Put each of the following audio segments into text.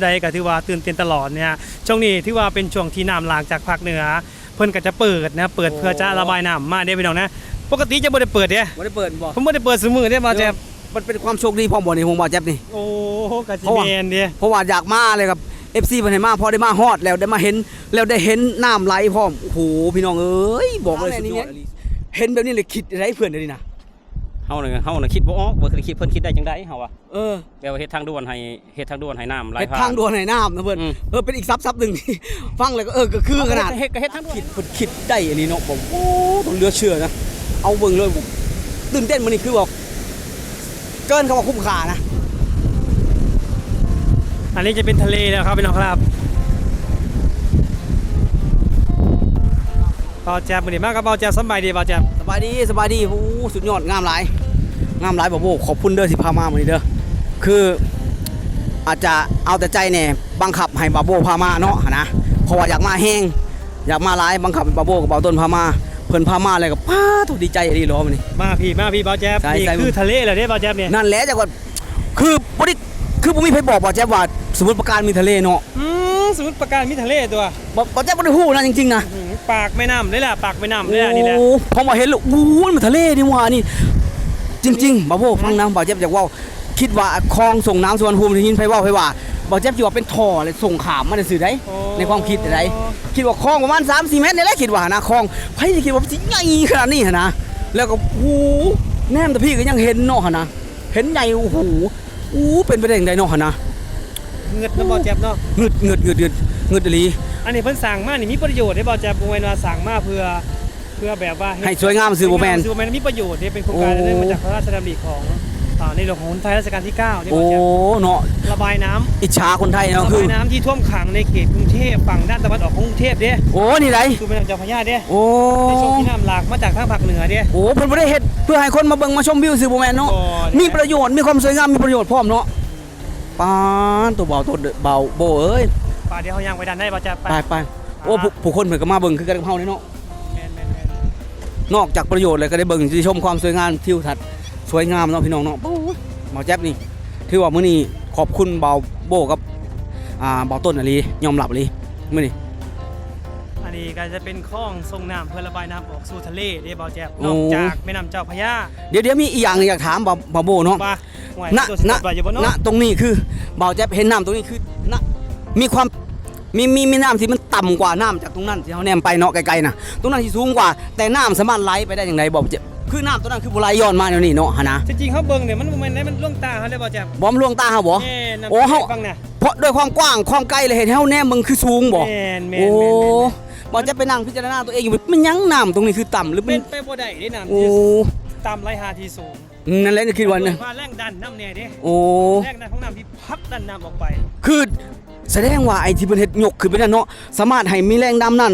ใดก็ถือว่าตื่นเต้นตลอดเนี่ยช่วงนี้ถือว่าเป็นช่วงที่น้ำหลากจากภาคเหนือ เพิ่นก็จะเปิดนะเปิดโอ้เพื่อจะระบายน้ำมาเด้พี่น้องนะปกติจะบ่ได้เปิดเด้บ่ได้เปิดบ่ผมบ่ได้เปิดสมือเด้บ่าวแจ๊บมันเป็นความโชคดีพ่อบ่นี่ผมบ่แจ๊บนี่โอ้ก็สิเพราะว่าแม่นเด้เพราะว่าอยากมาเลยครับ FC เพิ่นให้มาพอได้มาฮอดแล้วได้มาเห็นแล้วได้เห็นน้ำไหลพร้อมโอ้โหพี่น้องเอ้ยบอกเลยสุดยอดเห็นแบบนี้เลยคิดอะไรเพื่อนเดี๋ยวนี้นะ เฮาน่ะเฮาน่ะคิดบ่ออกบ่เคยคิดเพิ่นคิดได้จังได๋เฮาว่าเออแปลว่าเฮ็ดทางด่วนให้เฮ็ดทางด่วนให้น้ำไหลเฮ็ดผ่าน ทางด่วนให้น้ำนะเพื่อนอืม เออเป็นอีกซับซับหนึ่งที่ ฟังเลยก็เออก็คือขนาดเฮ็ดก็เฮ็ดทางด่วนคิดเพิ่นคิดได้อันนี้เนาะผมโอ้ต้องเหลือเชื่อนะเอาเบิ่งเลยผมตื่นเต้นมันนี่คือบอกเกินคำว่าคุ้มค่านะอันนี้จะเป็นทะเลแล้วครับพี่น้องครับ บ่าวแจ๊บมื้อนี้มากับบ่าวแจ๊บสำบายดีบ่าวแจ๊บสบายดีสบายดีโอ้สุดยอดงามหลายงามหลายบ่โบขอบคุณเด้อที่พามามื้อนี้เด้อคืออาจจะเอาแต่ใจแน่บังคับให้บาโบพามาเนาะนะเพราะว่าอยากมาแห้งอยากมาหลายบังคับให้บาโบกับเบาต้นพามาเพิ่นพามาเลยก็ป้าถูกดีใจดีรอมันนี่มาพี่มาพี่บ่าวแจ๊บใช่นี่ใช่คือทะเลแล้วเด้บ่าวแจ๊บเนี่ยนั่นแหละจังว่าคือบ่ได้คือบ่มีใครบอกบ่แจ๊บว่าสมมุติประการมีทะเลเนาะอืมสมุทรปราการมีทะเลตัวบ่บ่แจ๊บบ่ได้ฮู้นะจริงๆนะอื้อหือ ปากแม่น้ำเลยล่ะปากแม่น้ำเลยล่ะนี่แหละ โอ้พอมาเห็นแล้วโอ้ยมันทะเลนี่หว่านี่ จริงๆบ่าวโบฟังนะบ่าวเจ็บอยากเว่าคิดว่าคลองส่งน้ำสุวรรณภูมิได้ยินไผเว้าไผว่าบ่าวเจ็บสิว่าเป็นท่อเลยส่งขามมาได้สื่อได้โอ้ ในความคิดได้คิดว่าคลองประมาณ3 4เมตรนี่แหละคิดว่านะคลองไผสิคิดว่าสิใหญ่ขนาดนี้หั่นนะแล้วก็โอ้โหแนมแต่พี่ก็ยังเห็นเนาะหั่นนะเห็นใหญ่โอ้โหอู้เป็นไปได้จังไดเนาะหั่นนะ เงือดน้ำบ่แจ๊บเนาะงึดงึดงึดงึดงึดอีหลี อันนี้เพิ่นสั่งมานี่มีประโยชน์ได้บ่แจ๊บบ่แม่นว่าสั่งมาเพื่อเพื่อแบบว่าให้สวยงามซื่อบ่แม่นซื่อบ่แม่นมีประโยชน์เด้เป็นโครงการโอ้เนื่องมาจากพระราชดำริของอ่าในหลวงของคนไทยรัชกาลที่9นี่โอ้บ่แจ๊บเนาะระบายน้ำอิจฉาคนไทยระเนาะคืบาอยน้ำที่ท่วมขังในเขตกรุงเทพฝั่งด้านตะวันออกของกรุงเทพเด้โอ้นี่ไรคือแม่น้ำเจ้าพระยาเด้โอ้ในช่วงที่น้ำหลากมาจากทางภาคเหนือเด้โอ้เพิ่นบ่ได้เฮ็ดเพื่อให้คนมาเบิ่งมาชมวิวซื่อบ่แม่นเนาะบ่เนี่ยมีประโยชน์มีความสวยงามมีประโยชน์พร้อมเนาะปานตัวเบาตัวเบาโบเอ้ย ป่าเดี๋ยวเฮายังไปดันได้บ่แจ๊บไปไปไปโอ้ผู้ผู้คนเพิ่นก็มาเบิ่งคือกันกับเฮานี่เนาะแม่นแม่นแม่นนอกจากประโยชน์เลยก็ได้เบิ่งได้ชมความสวยงามทิวทัศน์สวยงามเนาะพี่น้องเนาะโอ้ยเบาแจ๊บนี่ถือว่ามื้อนี้ขอบคุณเบาโบกับอ่าเบาต้นอลียอมรับอลีมื้อนี้อันนี้ก็จะเป็นคลองส่งน้ำเพื่อระบายน้ำออกสู่ทะเลเด้บ่แจ๊บโอ้นอกจากแม่น้ำเจ้าพระยาเดี๋ยวเดี๋ยวมีอีกอย่างหนึ่งอยากถามเบาเบาโบเนาะ ป่ะห่วยณตัวสิณตกไปอยู่บ่ณเนาะ ตรงนี้คือเบาแจ๊บเห็นน้ำตรงนี้คือณมีความ มีมีมีน้ำที่มันต่ำกว่าน้ำจากตรงนั้นที่เขาแนมไปเนาะไกลๆนะตรงนั้นที่สูงกว่า แต่น้ำสามารถไหลไปได้อย่างไรบอกเจ๊บคือน้ำตรงนั้นคือบุไหลย้อนมาเดี๋ยวนี้เนาะฮะนะจริงๆเขาเบิ่งเนี่ยมันบ่แม่นได้มันล่วงตาเขาได้บ่แจ๊บบอมลวงตาเฮาบ่แม่น้ำโอ้เฮาฟังน่ะเพราะด้วยความกว้างความไกลเลยเห็นให้เฮาแนมมึงคือสูงบ่แม่นแม่นโอ้แม่นแม่นบอจะไปนั่งพิจารณาตัวเองอยู่มันยังน้ำตรงนี้คือต่ำหรือมัเป็นนไปบ่ได้เด้น้ำโอ้ที่ตามไรหาที่สูงนั่นแหละนี่คิดว่าเนี่ยว่าแรงดันน้ำแน่เด้โอ้แรงดันของน้ำที่พักดันน้ำออกไป คือ แสดงว่าไอ้ที่เพิ่นเฮ็ดยกขึ้นไปนั่นเนาะสามารถให้มีแรงดันนั่น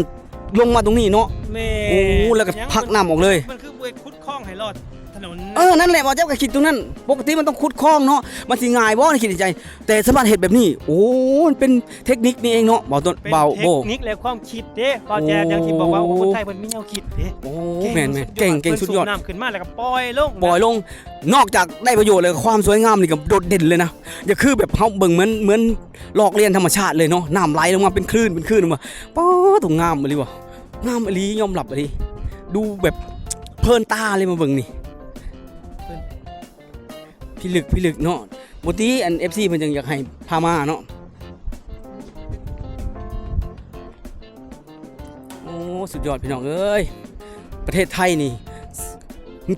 ลงมาตรงนี้เนาะแม่โอ้แล้วก็พักน้ำออกเลย มันคือเวยคุดคล้องให้รอดถ นนเออนั่นแหละบอเจ้าก็คิดตรงนั้น ปกติมันต้องขุดคลองเนาะมันสิง่ายบ่ในคิดในใจ แต่สามารถเฮ็ดแบบนี้ โอ้มันเป็นเทคนิคนี่เองเนาะเบาต้นเป็นเบาเทโบ คนิคและความคิดเด้บ่แจ๊บอย่างที่บอกว่าโอ้คนไทยเพิ่นมีแนวคิดเด้โอ้แม่นแม่นเก่งเก่งสุดยอดเพิ่นสูบน้ำขึ้นมาแล้วก็ปล่อยลงปล่อยลงนอกจากได้ประโยชน์เลยความสวยงามนี่ก็โดดเด่นเลยนะอย่าคือแบบเฮาเบิ่งเหมือนเหมือนลอกเลียนธรรมชาติเลยเนาะน้ำไหลลงมาเป็นคลื่นเป็นคลื่นลงมาป๊อตรงงามเลยว่ะงามอหลียอมรับอหลีดูแบบเพลินตาเลยมาเบิ่งนี่ พี่ลึกพี่ลึกเนาะปกติอัน FC เพิ่นยังอยากให้พามาเนาะโอ้สุดยอดพี่น้องเอ้ยประเทศไทยนี่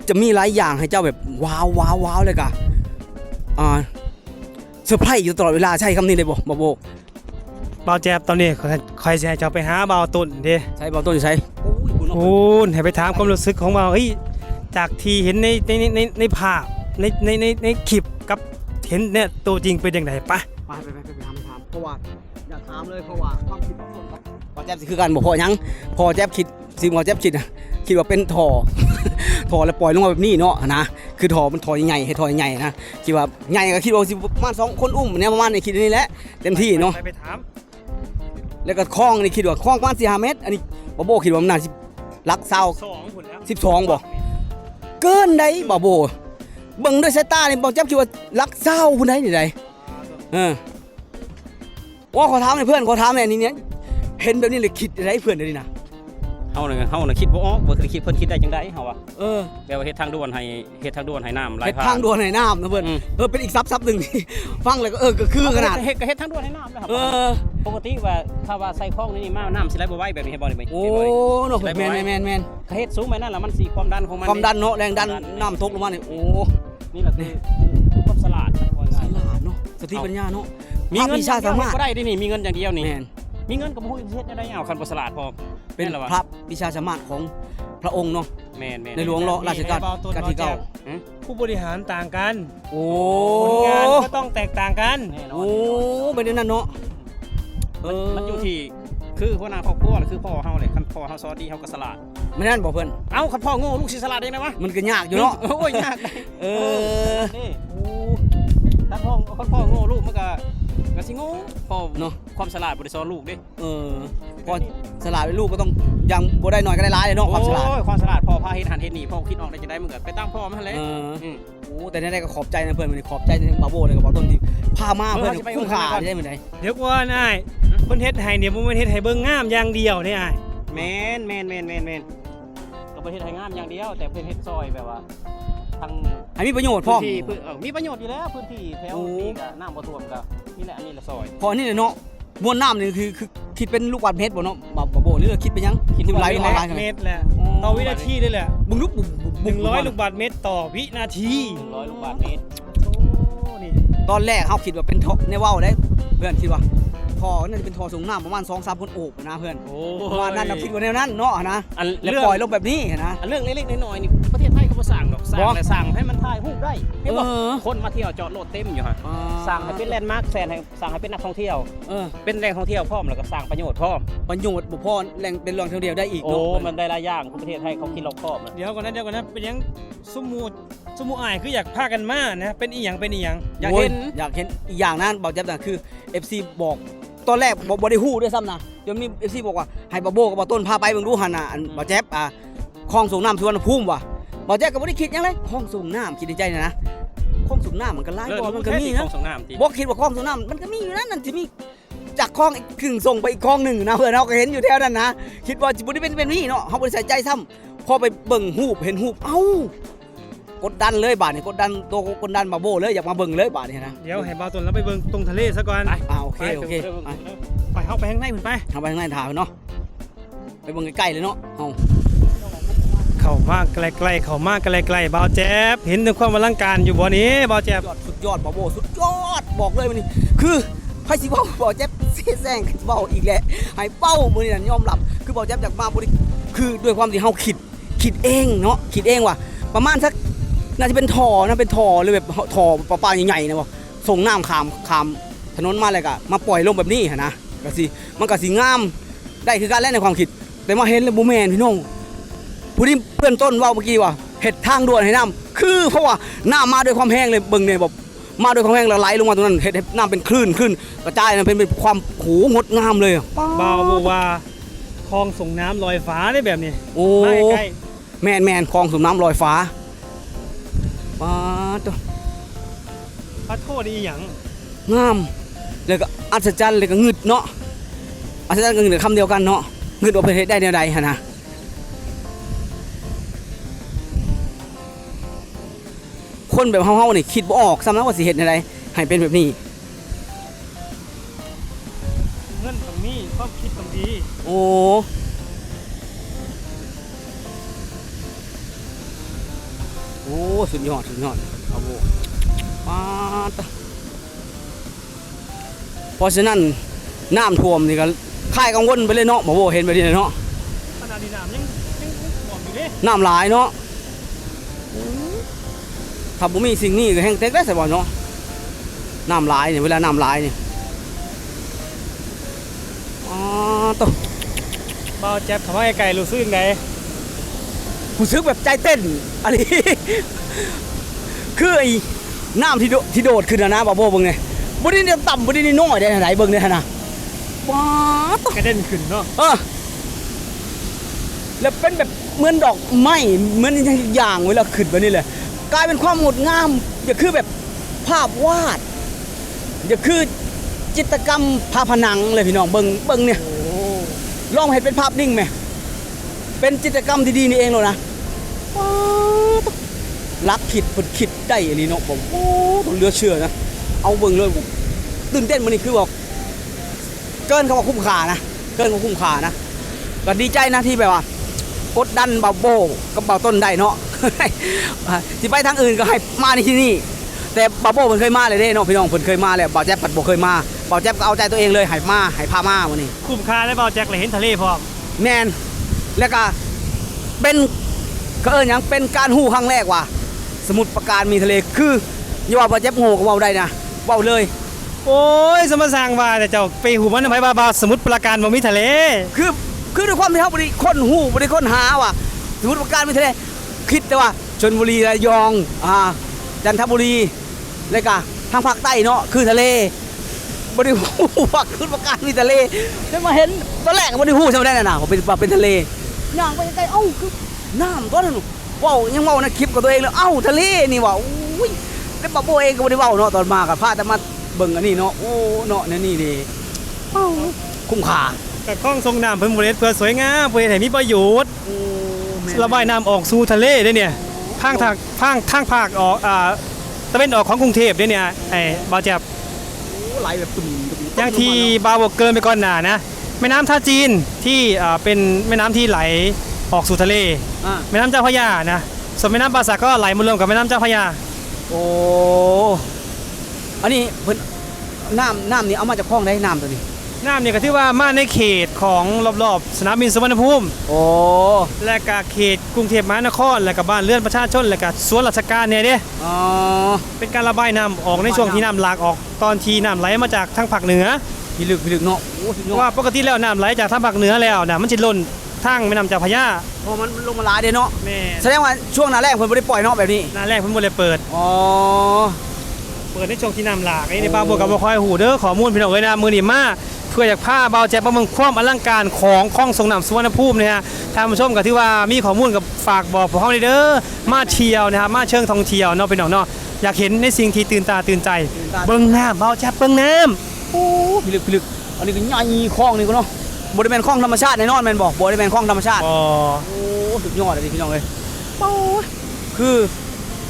จะมีหลายอย่างให้เจ้าแบบว้าวว้าวว้าวเลยกะอ่าเซอร์ไพรส์อยู่ตลอดเวลาใช่คำนี้เลยบ่บ่โบบ่าวแจ๊บตอนนี้คอยสิให้เจ้าไปหาบ่าวต้นเด้ใช่บ่ต้นใช่โอ้ยบุญโอ้ยให้ไปถามความรู้สึกของบ่าวเฮ้ยจากที่เห็นในในในในในภาพ ในในในในคลิปกับเห็นเนี่ยตัวจริงเป็นจังไดปะไปไปไปไปถามถามเพราะว่าอยากถามเลยเพราะว่าความคิดของผมกับพอแจ๊บสิคือกันบ่พอหยังพอแจ๊บคิดสิพอแจ๊บคิดนะคิดว่าเป็นท่อท่อแล้วปล่อยลงมาแบบนี้เนาะนะคือท่อมันท่อใหญ่ๆให้ท่อใหญ่ๆนะคิดว่าใหญ่ก็คิดว่าสิประมาณสองคนอุ้มเนี่ยประมาณนี้คิดนี่แหละเต็มที่เนาะไปไปถามแล้วก็คลองนี่คิดว่าคลองประมาณสี่ห้าเมตร อันนี้บาโบคิดว่ามันน่าสิลักเศร้าสองพุ่นแล้วสิบสองบ่เกินได้บาโบ เบิ่งด้วยสายตานี่บอกจับคิดว่ารักเศร้าผู้ใดนี่ใดเออว่าขอถามหน่อยเพื่อนขอถามหน่อยนี่เนี่ยเห็นแบบนี้เลยคิดอะไรเพื่อนเดี๋ยวนี้นะ เฮาน่ะเฮาน่ะคิดบ่ออกบ่เคยคิดเพิ่นคิดได้จังไดเฮาว่าเออแบบว่าเฮ็ดทางด่วนให้เฮ็ดทางด่วนให้น้ำไหลเฮ็ดผ่าน ทางด่วนในน้ำนะเพื่อนอืม เออเป็นอีกซับซับหนึ่งที่ ฟังเลยก็เออก็คือขนาด เฮ็ดก็เฮ็ดทางด่วนให้น้ำนะครับ เออ ปกติว่าถ้าว่าใส่คลองนี่มาน้ำสิไหลบ่ไหวแบบนี้เฮ็ดบ่ได้ไหมโอ้เฮ็ดบ่ได้ เนาะแมนแมนแมนแมนก็เฮ็ดสูงไปนั่นล่ะมันสิความดันของมันความดันเนาะแรงดันน้ำตกลงมาเนี่ยโอ้นี่แหละคือคือความฉลาดว่าฉง่ายลาดเนาะสติปัญญาเนาะมีเงินวิชาสามารถก็ได้ดินี่มีเงินอย่างเดียวนี่แมน มีเงินก็บ่ฮู้สิเฮ็ดได้เอาคันบ่ฉลาดพอเป็นแม่นแล้ววะพระวิชาสามารถของพระองค์เนาะแม่นแม่นในหลวงรอราชการการที่เก้าผู้บริหารต่างกัน โอ้ผลงานก็ต้องแตกต่างกันแน่นอโอ้นเป็นอย่างนั้นเนาะเออมันอยู่ที่คือหัวหน้าครอบครัวน่ะคือพ่อเฮาเลยคันพ่อเฮาสอนดีเฮาก็ฉลาดไม่นั่นบอกเพื่อนเอ้าคันพ่อโง่ลูกสิฉลาดได้ไงวะมันก็ยากอยู่เนาะโอ้ยยากได้เออนี่คันพ่อคันพ่อโง่ลูกมันก็ ก็สิโง่พ่อเนาะความฉลาดบ่ได้สอนลูกเด้เออพอฉลาดเป็นลูกก็ต้องยังบ่ได้หน่อยก็ได้ร้ายเลยเนาะความฉลาดโอ้ยความฉลาดพ่อพาเฮ็ดหันเฮ็ดนี่พ่อคิดออกได้จังได๋มึงก็ไปตามพ่อมันแหละเอออืมโอ้แต่ได้ก็ขอบใจนะเพื่อนมันขอบใจทั้งบาโบเลยกับบาต้นที่พามาเออเพื่อนสิไปคุ้มค่าอุ่นเครื่องก่อนได้เหมือนไดเดี๋ยวก่อนอ้ายเพิ่นเฮ็ดให้เนี่ยบ่แม่นเฮ็ดให้เบิ่งงามอย่างเดียวเนี่ยอ้ายแมนแมนแมนแมนแมนก็ประเทศไทยงามอย่างเดียว แต่ประเทศซอยแบบว่าทางให้มีประโยชน์พ่อพื้นที่พื้นเออมีประโยชน์อยู่แล้วพื้นที่แถวโอ้นี้ก็น้ำบ่ท่วมก็ นี่แหละอันนี้แหละซอย พอนี่เลยเนาะมวลน้ำนี่คือคือคิดเป็นลูกบาศก์เมตรบ่เนาะบาบาโบหรือว่าคิดเป็นหยังคิดเป็นไหลลงมาไหลเมตรแหละต่อวินาทีเลยแหละบึงลุกบุบบุบบุบ100ลูกบาศก์เมตรต่อวินาที100ลูกบาศก์เมตรโอ้นี่ตอนแรกเฮาคิดว่าเป็นท่อในว่าวได้เพื่อนคิดว่าท่อน่าจะเป็นท่อส่งน้ำประมาณ2-3คนโอบนะเพื่อนโอ้ประมาณนั้นน่ะคิดว่าแนวนั้นเนาะนะอันแล้วเรื่องปล่อยลงแบบนี้นะ อันเรื่องเล็กๆน้อยๆนี่ประเทศไทยเขาบ่ สร้างดอกสร้างบ่แต่สร้างให้มันถ่ายรูปได้ให้บ่เออคนมาเที่ยวจอดรถเต็มอยู่ฮะสร้างให้เป็นแลนด์มาร์คแสนให้สร้างให้เป็นนักท่องเที่ยว เออเป็นแหล่งท่องเที่ยวพร้อมแล้วก็สร้างประโยชน์พร้อมประโยชน์บ่พอแหล่งเป็นแหล่งท่องเที่ยวได้อีกโอ้เนาะมันได้หลายอย่างของประเทศไทยเขาคิดรอบคอบนะเดี๋ยวก่อนนะเดี๋ยวก่อนนะเป็นหยังสมมุติสมมุติอ้ายคืออยากพากันมานะเป็นอีหยังเป็นอีหยังอยากโเห็นอยากเห็นอีกอย่างนั้นบอกจับนะคือ FC บอกตอนแรกบอกบ่ได้ฮู้ด้วยซ้ำนะจนมี FC บอกว่าให้บาโบกับบ่าต้นพาไปเบิ่งดูหั่นน่ะอันบ่แจ๊บอะคลองส่งน้ำสุวรรณภูมิว่ะ บ่แจ๊บก็บ่ได้คิดหยังเลยคลองส่งน้ำคิดในใจนะนะคลองส่งน้ำมันก็หลายบ่มันก็มีขนะองสงน้ำที่บ่คิดว่าคลองส่งน้ำมันก็มีอยู่นะนั่นสิมีจากคลองอีกครึ่งส่งไปอีกคลองหนึ่งนะเพื่อนเราก็เห็นอยู่แถวนั้นนะคิดว่าสิบ่ได้เป็นเป็นนี่เนาะเฮาบ่ได้ใส่ใจซ้ำพอไปเบิ่งรูปเห็นรูปเอ้ากดดันเลยบาดนี้กดดันตัวกดดันบาโบเลยอยากมาเบิ่งเลยบาดนี้นะเดี๋ยวให้บ่าวตนแล้วไปเบิ่งตรงทะเลซะก่อนอ่าโอเคโอเคไปอะไปเข้าไปข้างในพุ่นไปเอาไปข้างในถามเนาะไปเบิ่งใกล้ๆเลยเนาะเอา เข้ามาไกลๆเข้ามาไกลๆบ่าวแจ๊บเห็นถึงความอลังการอยู่บ่นี้บ่าวแจ๊บสุดยอดบาโบสุดยอดบอกเลยวันนี้ คือไพ่สิเว้าบอกแจ๊บเสียแซงเว้าอีกแหละให้เป้ามือนี้นั่นยอมรับ คือบอกแจ๊บอยากมาบ่ได้คือด้วยความที่เฮาคิดคิดเองเนาะคิดเองว่าประมาณสักน่าจะเป็นท่อนะเป็นท่อเลยแบบท่อปลาปลาใหญ่ๆนะบ่ส่งน้ำขามขามถนนมาเลยก็มาปล่อยลงแบบนี้นะก็สิมันก็สิงามได้คือการแล่นในความคิด แต่มาเห็นแล้วบ่แม่นพี่น้อง ผู้ที่เพื่อนต้นเว่าเมื่อกี้ว่าเห็ดทางด่วนให้น้ำคือเพราะว่าน้ำมาด้วยความแห้งเลยเบิ่งเนี่ยแบบมาด้วยความแห้งแล้วไหลลงมาตรงนั้นเห็ดให้น้ำเป็นคลื่นคลื่นกระจายนะเป็นเป็นความโหงดงามเลยอะบ่าวบอกว่าคลองส่งน้ำลอยฟ้าได้แบบนี้โอ้มาใกล้แมนแมนคลองสูบน้ำลอยฟ้าป้าดตัวๆพระโทษอีหยังงามเลยก็อัศจรรย์เลยก็งึดเนาะอัศจรรย์กับงึดคำเดียวกันเนาะงึดว่าประเทศได้แนวใดฮะนะ คนแบบเฮาๆนี่คิดบ่ออกซ้ำนะว่าสิเฮ็ดแนวใดให้เป็นแบบนี้ เงินตรงนี้ความคิดตรงดีโอ้โอ้สุดยอดสุดยอดเอาโบปาดเพราะฉะนั้นน้ำท่วมนี่ก็คลายกังวลไปเลยเนาะหมอโบเห็นไปดีเนาะขนาดนี้น้ำยังยังบอกอยู่เด้น้ำหลายเนาะ ถ้าบ่มีสิ่งนี้ก็แห้งเต็กได้สิบ่เนาะน้ำหลายเนี่ยเวลาน้ำหลายเนี่ยอ๋อตบ่าวแจ๊บเข้ามาใกล้ๆรู้สึกยังไงผู้ซึกแบบใจเต้นอะไรคือไอ้น้ำที่โดที่โดดขึ้นนะนะบาโบเบิ่งเนี่ยบ่ได้เนี่ยต่ำบ่ได้นี่น้อยได้ไหนเบิ่งเนี่ยนะว้าตกระเด็นขึ้นเนาะเออแล้วเป็นแบบเหมือนดอกไม้เหมือนอย่างเวลาขึ้นแบบนี้เลย กลายเป็นความงดงามอย่าคือแบบภาพวาดอย่าคือจิตรกรรมภาพนังเลยพี่น้องเบิงเบิงเนี่ยลองเห็นเป็นภาพนิ่งไหมเป็นจิตรกรรมดีๆนี่เองเลยนะรักคิดเพิ่นคิดได้อีหลีเนาะผมโอ้ต้องเลือเชื่อนะเอาเบิงเลยตื่นเต้นมันนี่คือบอกเกินคำว่าคุ้มค่านะเกินคำว่าคุ้มค่านะก็ดีใจนะที่แบบว่า กดดันเบาโบกับเบาต้นได้เนาะที่ไปทางอื่นก็ให้มาในที่นี่แต่บาโบเพิ่นเคยมาเลยเด้เนาะพี่น้องเพิ่นเคยมาแล้วบ่าวแจ๊บปัดบ่เคยมาบ่าวแจ๊บก็เอาใจตัวเองเลยให้มาให้พามามื้อนี้ คุ้มค่าได้เบาแจ็คเลยเห็นทะเลพร้อมแมนแล้วก็เป็นก็เอิ้นหยังเป็นการฮู้ครั้งแรกว่าสมุทรปราการมีทะเลคืออย่าว่าบ่าวแจ๊บโง่ก็เว้าได้นะเว้าเลย โอ้ยสมมาสร้างว่าแต่เจ้าไปหูมันทำไมบาบาสมุทรปราการบ่มีทะเลคือ คือด้วยความที่เฮาบ่ได้ค้นฮู้บ่ได้ค้นหาว่าสมุทรปราการมีทะเลคิดแต่ว่าชลบุรีระยองอ่าจันทบุรีแล้วก็ทางภาคใต้เนาะคือทะเลบริหูว่าขึ้นประการมีทะเลได้มาเห็นตอนแรกบริหูใช่ไหมได้น่ะว่าเป็นเป็นทะเลย่างไปใกล้เอ้าคือน้ำก็นั่นว้าวยังว้าในคลิปกับตัวเองเลยเอ้าทะเลนี่ว่ะอุ้ยแล้วปะโบเองก็บ่ได้เว้าเนาะตอนมากับพาแต่มาเบิ่งอันนี้เนาะโอ้เนาะเนี่ยนี่ดิเอ้าคุ้มค่า กับคลองทรงน้ำเพิ่นบริเวณเพื่อสวยงามเพื่อให้มีประโยชน์ โอ้แม่ระบายน้ำออกสู่ทะเลเด้เนี่ยทางทางทางทางภาคออกอ่าตะเวนออกของกรุงเทพเด้เนี่ยไอ้บาแจ็บโอ้ไหลแบบตุ่มตุ่มอย่างที่บาวบอกเกินไปก่อนหน้านะแม่น้ำท่าจีนที่อ่าเป็นแม่น้ำที่ไหลออกสู่ทะเล อะแม่น้ำเจ้าพระยานะส่วนแม่น้ำป่าสักก็ไหลมารวมกับแม่น้ำเจ้าพระยา โอ้อันนี้เพิ่นน้ำน้ำนี่เอามาจากคลองได้น้ำตัวนี้ น้ำเนี่ยก็ถือว่ามาในเขตของรอบๆ สนามบินสุวรรณภูมิ โอ้และก็เขตกรุงเทพมหานคร และก็บ้านเรือนประชาชน และก็สวนราชการเนี่ยเด้อ๋อเป็นการระบายน้ำออกในช่วงที่น้ำหลากออกตอนที่น้ำไหลมาจากทางภาคเหนือพี่ลึกพี่ลึกเนาะโอ้สุดเพยอราะดว่าปกติแล้วน้ำไหลจากทางภาคเหนือแล้วนะมันจะล้นทางแม่น้ำเจ้าพระยาพอมันลงมาหลายเด้เนาะแม่แสดงว่าช่วงหน้าแรกเพิ่นบ่ได้ปล่อยเนาะแบบนี้หน้าแรกเพิ่นบ่ได้เปิดอ๋อเปิดในช่วงที่น้ำหลากไอ้ในบาวบัวกับบ่คอยหูเด้อข้อมูลพี่น้องเอ้ยนะมื้อนี้มา เพื่ออยากพาเบาแจ๊บมาเมืองความอลังการของคลองส่งน้ำสุวรรณภูมิเนี่ยฮะท่านผู้ชมก็ถือว่ามีข้อมูลกับฝากบอกพวกเฮาเด้อมาเที่ยวนะครับมาเชิงท่องเที่ยวเนาะพี่น้องเนาะอยากเห็นในสิ่งที่ตื่นตาตื่นใจ เบิ่งน้ำเบาแจ๊บเบิ่งน้ำโอ้พี่ลึกพี่ลึกอันนี้ก็ใหญ่คลองนี่ก็เนาะบ่ได้เป็นคลองธรรมชาติแน่นอนแม่นบ่บ่ได้เป็นคลองธรรมชาติอ๋อโอ้สุดยอดเลยพี่น้องเอ้ยโอ้ยคือ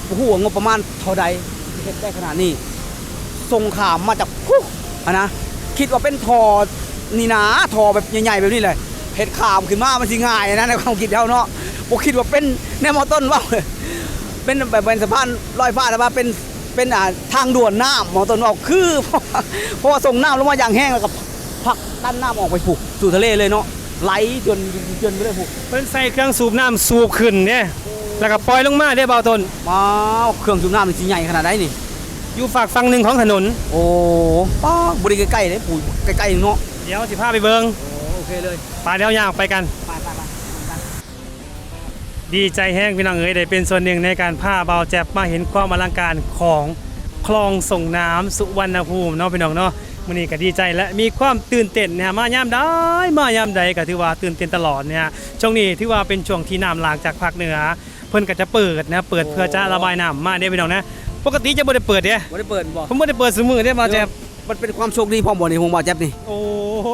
โอ้โหงบประมาณเท่าใดที่เฮ็ดได้ขนาดนี้ส่งขามมาจากฮู้อะนะ คิดว่าเป็นทอนี่นะทอแบบใหญ่ๆแบบนี้เลยเฮ็ดขามขึ้นมามันสิง่ายนะในความคิดเราเนาะบ่คิดว่าเป็นแนวมอต้นว่าเป็นแบบเป็นสะพานลอยฟ้าแต่ว่าเป็นเป็นอ่าทางด่วนน้ำหมอต้นบอกคือเพราะว่าเพราะว่าส่งน้ำลงมาอย่างแห้งแล้วก็ผลักดันน้ำออกไปผูกสู่ทะเลเลยเนาะไหลจนจนไปเลยผูกเพิ่นใส่เครื่องสูบน้ำสูบขึ้นเนี่ยแล้วก็ปล่อยลงมาได้อเบาต้นว้าวเครื่องสูบน้ำนี่สิใหญ่ขนาดไหนนี่ อยู่ฝากฝั่งหนึ่งของถนน โอ้ป้าบริใกล้ๆเลยปุ๋ยใกล้ๆเนาะเดี๋ยวสิพาไปเบิงโอ้โอเคเลยปาเดี๋ยวยางไปกัน ไปไปไปดีใจแห้งพี่น้องเอ๋ยได้เป็นส่วนหนึ่งในการพาเบาแจ็บมาเห็นความอลังการของคลองส่งน้ำสุวรรณภูมิเนาะพี่น้องเนาะมื้อนี้ก็ดีใจและมีความตื่นเต้นนะฮะมายามใดมายามใดก็ถือว่าตื่นเต้นตลอดเนี่ยฮะช่วงนี้ถือว่าเป็นช่วงที่น้ำหลากจากภาคเหนือ เพิ่นก็จะเปิดนะเปิดเพื่อจะระบายน้ำมาเด้พี่น้องนะ ปกติจะบ่ได้เปิดเด้บ่ได้เปิดบ่ผมบ่ได้เปิดสมือเด้เบาแจ็บมันเป็นความโชคดีพร้อมบ่นี่ผมว่าแจ๊บนี่โอ้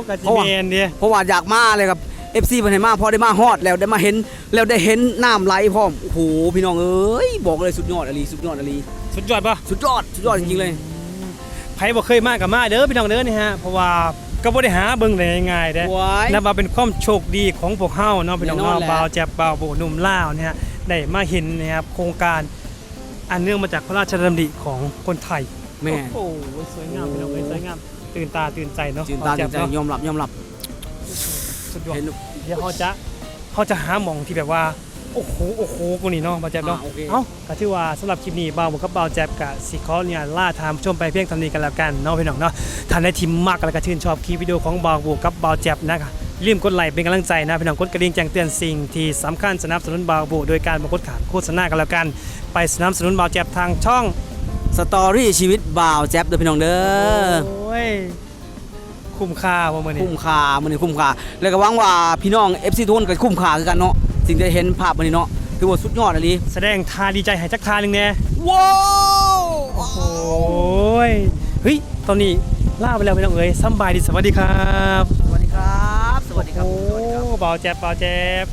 กะจิเพราะว่าแมนเด้เพราะว่าอยากมาเลยครับ FC เพิ่นให้มาพอได้มาฮอดแล้วได้มาเห็นแล้วได้เห็นน้ำไหลพร้อมโอ้โหพี่น้องเอ้ยบอกเลยสุดยอดอลีสุดยอดอลีสุดยอดปะสุดยอดสุดยอดจริงๆเลยไผบ่เคยมากับมาเด้อพี่น้องเด้อนี่ฮะเพราะว่าก็บ่ได้หาเบิ่งได้ง่ายๆเด้โอ้ยนับว่าเป็นความโชคดีของพวกเฮาเนาะพี่น้องแน่นอนเนาะแหละบ่าวแจ็บบ่าวโบหนุ่มล่าวเนี่ยฮะได้มาเห็นนะครับโครงการ อันเนื่องมาจากพระราชดำริของคนไทยแม่ โอ้โหสวยงามพี่น้องเอ้ยสวยงาม ตื่นตาตื่นใจเนาะจินตาบ่วจิแจ็นบใจเนาะยอมรับยอมรับสุดยอดเห็นเดี๋ยวเขาจะเขาจะหาหม่องที่แบบว่า โอ้โหโอ้โหกูนี่เนาะบ่าวแจ็บเนาะอ่าโอเค เอ้าก็ถือว่าสำหรับคลิปนี้บ่าวกับบ่าวแจ็บกับสิขอเนี่ยล่าทามชมไปเพียงเท่านี้กันแล้วกันเนาะพี่น้องเนาะท่านได้ทิมมากแล้วก็ชื่นชอบคลิปวิดีโอของบ่าวบวกกับบ่าวแจ็บนะครับ ลืมกดไลค์เป็นกำลังใจนะพี่น้องกดกระดิ่งแจ้งเตือนสิ่งที่สำคัญสนับสนุนบ่าวบวกโดยการบ่กดขาดโฆษณากันแล้วกัน ไปสนับสนุนบ่าวแจ็บทางช่องสตอรี่ชีวิตบ่าวแจ๊บเด้อพี่น้องเด้อโอ้ยคุ้มค่าบ่มื้อนี้คุ้มค่ามื้อนี้คุ้มค่าแล้วก็หวังว่าพี่น้อง FC ทุกคนก็คุ้มค่าคือกันเนาะสิ่งที่ได้เห็นภาพมื้อนี้เนาะถือว่าสุดยอดอลีแสดงท่าดีใจให้จักทาหนึงแน่ว้าวโอ้ยเฮ้ยตอนนี้ลาไปแล้วพี่น้องเอ้ยสำบายดีสวัสดีครับสวัสดีครับส วัสดีครับโอ้สวัสดีครับ เบาแจ็บเบาแจ็บ